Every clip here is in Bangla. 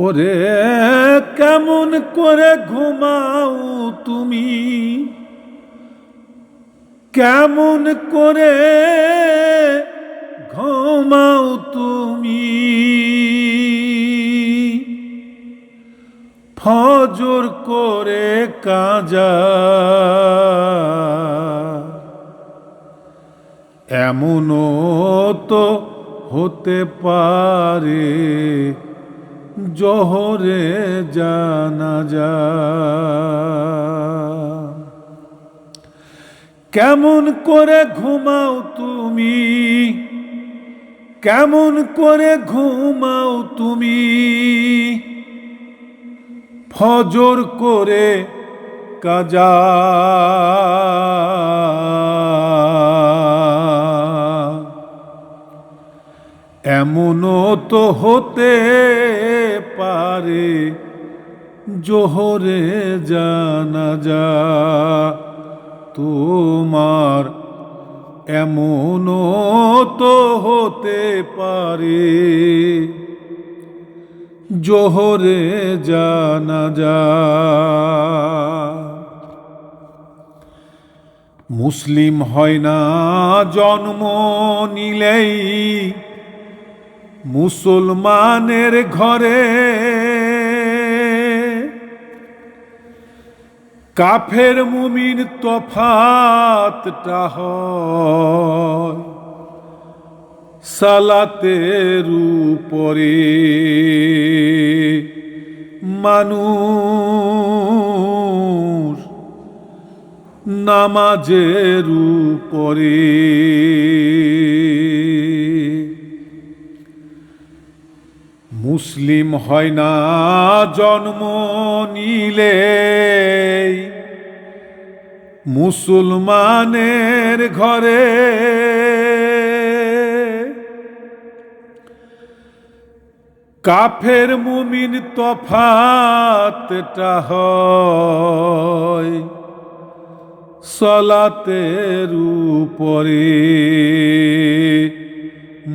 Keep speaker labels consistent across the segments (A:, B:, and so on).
A: ওরে কেমন করে ঘুমাও তুমি? কেমন করে ঘুমাও তুমি? ফজর করে কাজা। এমনও তো হতে পারে জহরে জানা যা। কেমন করে ঘুমাও তুমি? কেমন করে ঘুমাও তুমি? ফজর করে কাজা। এমনও তো হতে পারে, জোহরে জানা যা। তোমার এমনও তো হতে পারে, জোহরে জানা যা। মুসলিম হয় না জন্ম নিলেই মুসলমানের ঘরে। কাফের মুমিন তফাতটা হয়। সালাতের উপরে। মানুষ নামাজের উপরে। মুসলিম হয় না জন্ম নিলে মুসলমানের ঘরে কাফের মুমিন তফাতটা হয় সলাতের উপরে।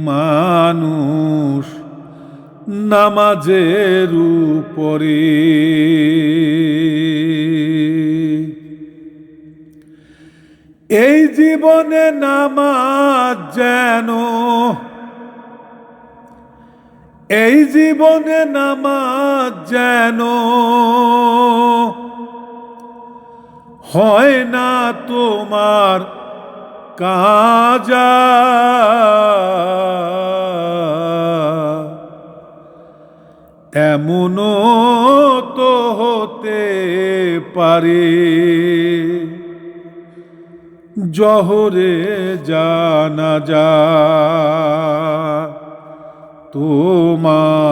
A: মানুষ নামাজের উপরে। এই জীবনে নামাজ যেন এই জীবনে নামাজ যেন হয় না তোমার কাজা। এমনও তো হতে পারে। জহরে জানা যা তোমার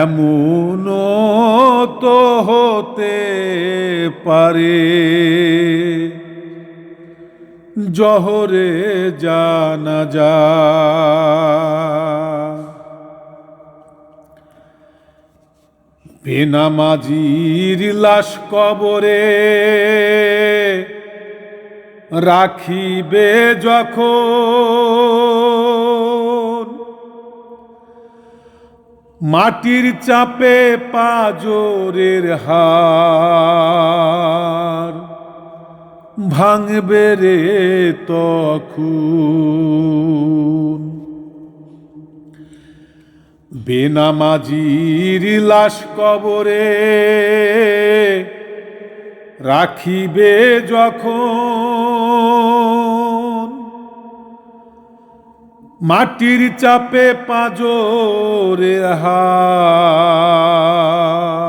A: এমনও তো হতে পারে। জহরে জানা যা। বেনামাজির লাশ কবরে রাখিবে যখন। মাটির চাপে পাজরের হার। ভাঙবে রে তখন। বেনামাজির লাশ কবরে রাখিবে যখন। মাটির চাপে পাজরে হার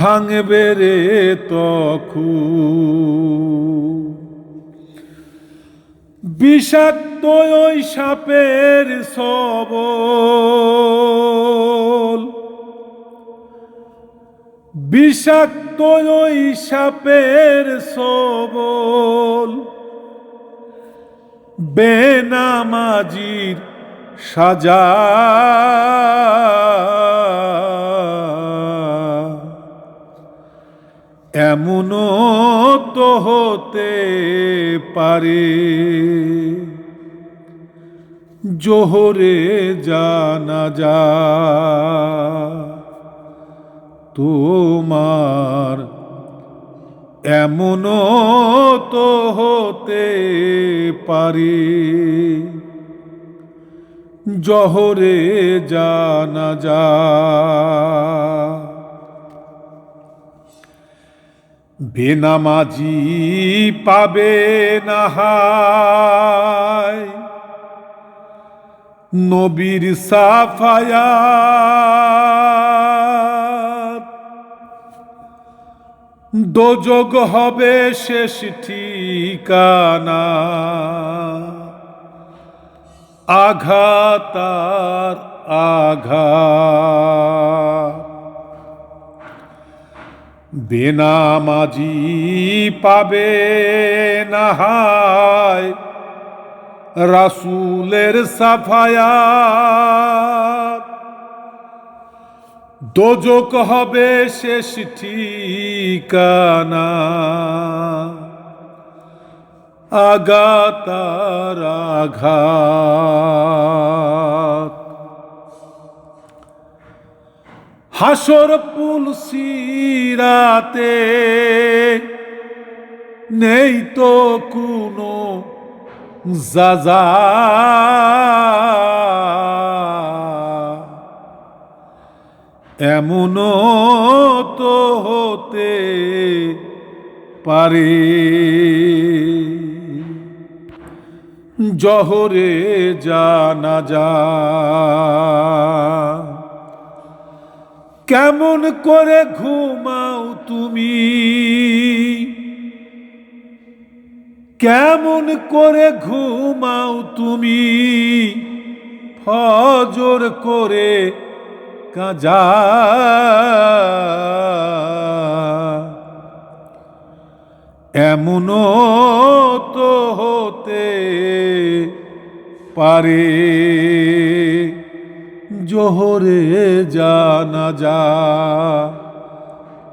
A: ভাঙবে রে তখন বিষাক্ত ওই সাপের সব বিষাক্ত ওই সাপের সবল। বেনামাজির সাজা। এমনও তো হতে পারে। জোহরে জানা যা, তোমার এমনও তো হতে পারে। জহরে জানা যা বেনামাজি পাবে না হায়। নবীর সাফায়াত। দোজগ হবে শেষ ঠিকানা। আঘাতার আঘাত। বেনামাজি পাবে না হায় রাসুলের সাফায়াত। দোজক হবে শেষ ঠিকানা। আগাতার আঘাত। হাসর পুল সিরাতে নেই তো কোনো যাজা। এমনও তো হতে পারে। জহরে জানা যা কেমন করে ঘুমাও তুমি? কেমন করে ঘুমাও তুমি? ফজর করে কাজা। এমনও তো হতে পারে। জোহরে জানা যা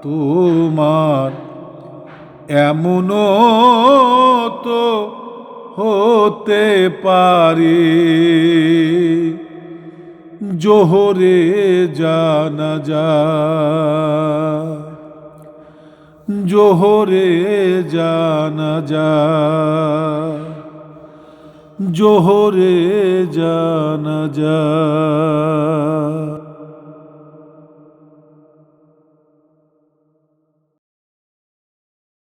A: তোমার এমনও তো হতে পারে। জোহরে জানা যা জোহরে জানা যা। জোহরে জানা যা